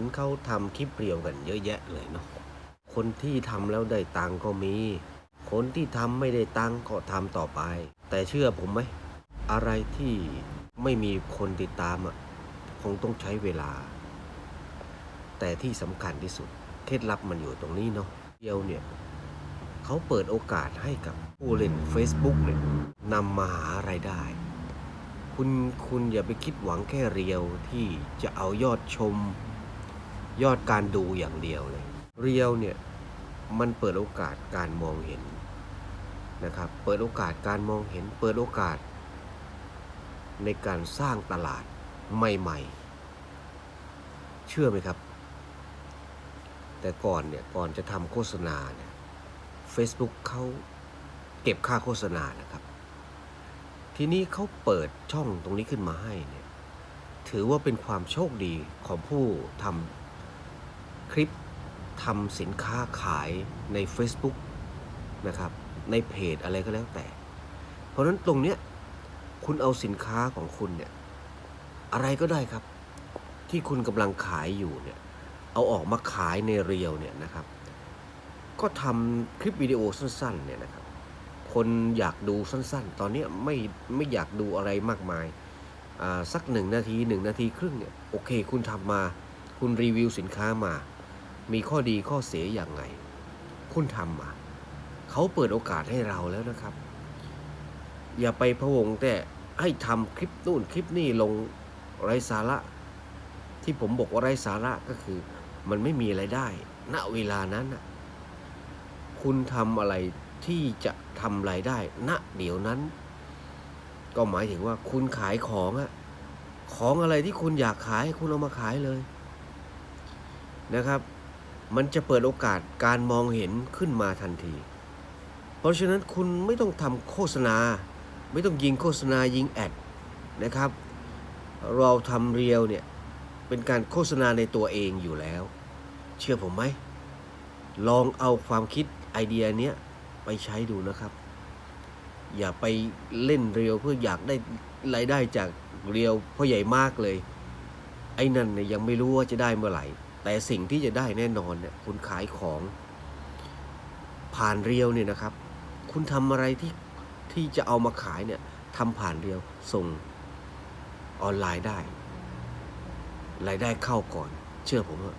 นเขาทำคลิปเรียวกันเยอะแยะเลยเนาะคนที่ทำแล้วได้ตังค์ก็มี คนที่ทำไม่ได้ตังค์ก็ทำต่อไป แต่เชื่อผมไหม อะไรที่ไม่มีคนติดตามอะคงต้องใช้เวลา แต่ที่สำคัญที่สุด เคล็ดลับมันอยู่ตรงนี้เนาะเดียวเนี่ยเขาเปิดโอกาสให้กับผู้เล่น Facebook เนี่ยนำมาหารายได้ คุณคุณอย่าไปคิดหวังแค่เรียวที่จะเอายอดชม ยอดการดูอย่างเดียวเลยเรียวเนี่ยมันเปิดโอกาสการมองเห็นนะครับ เปิดโอกาสการมองเห็น เปิดโอกาส ในการสร้างตลาดใหม่ ๆ เชื่อไหมครับ แต่ก่อนเนี่ยก่อนจะทำโฆษณาเนี่ย Facebook เขาเก็บค่าโฆษณานะครับ ทีนี้เขาเปิดช่องตรงนี้ขึ้นมาให้เนี่ย ถือว่าเป็นความโชคดีของผู้ทำ คลิปทำสินค้าขายใน Facebook นะครับ ในเพจอะไรก็แล้วแต่ เพราะฉะนั้นตรงเนี้ยคุณเอาสินค้าของคุณเนี่ยอะไรก็ได้ครับ ที่คุณกำลังขายอยู่เนี่ยเอาออกมาขายในเรียวเนี่ยนะครับ ก็ทำคลิปวิดีโอสั้นๆเนี่ยนะครับ คนอยากดูสั้นๆ ตอนนี้ไม่ไม่อยากดูอะไรมากมายสักหนึ่งนาทีหนึ่งนาทีครึ่งเนี่ยโอเค คุณทำมา คุณรีวิวสินค้ามา มีข้อดีข้อเสียอย่างไง คุณทำมาเขาเปิดโอกาสให้เราแล้วนะครับ อย่าไปพะวงแต่ให้ทำคลิปนู่นคลิปนี่ลงไร้สาระ ที่ผมบอกว่าไร้สาระก็คือ มันไม่มีอะไรได้ ณเวลานั้นนะคุณทำอะไรที่จะทำรายได้ ณเดี๋ยวนั้น ก็หมายถึงว่าคุณขายของอะของอะไรที่คุณอยากขายคุณเอามาขายเลยนะครับ มันจะเปิดโอกาสการมองเห็นขึ้นมาทันที เพราะฉะนั้นคุณไม่ต้องทำโฆษณา ไม่ต้องยิงโฆษณายิงแอดนะครับ เราทำเรียวเนี่ยเป็นการโฆษณาในตัวเองอยู่แล้ว เชื่อผมไหม ลองเอาความคิดไอเดียเนี้ยไปใช้ดูนะครับ อย่าไปเล่นเรียวเพื่ออยากได้รายได้จากเรียวพ่อใหญ่มากเลย ไอ้นั่นเนี่ยยังไม่รู้ว่าจะได้เมื่อไหร่ แต่สิ่งที่จะได้แน่นอนเนี่ยคุณขายของผ่านเรียวเนี่ยนะครับ คุณทำอะไรที่ที่จะเอามาขายเนี่ยทำผ่านเรียวส่งออนไลน์ได้รายได้เข้าก่อน เชื่อผมเถอะ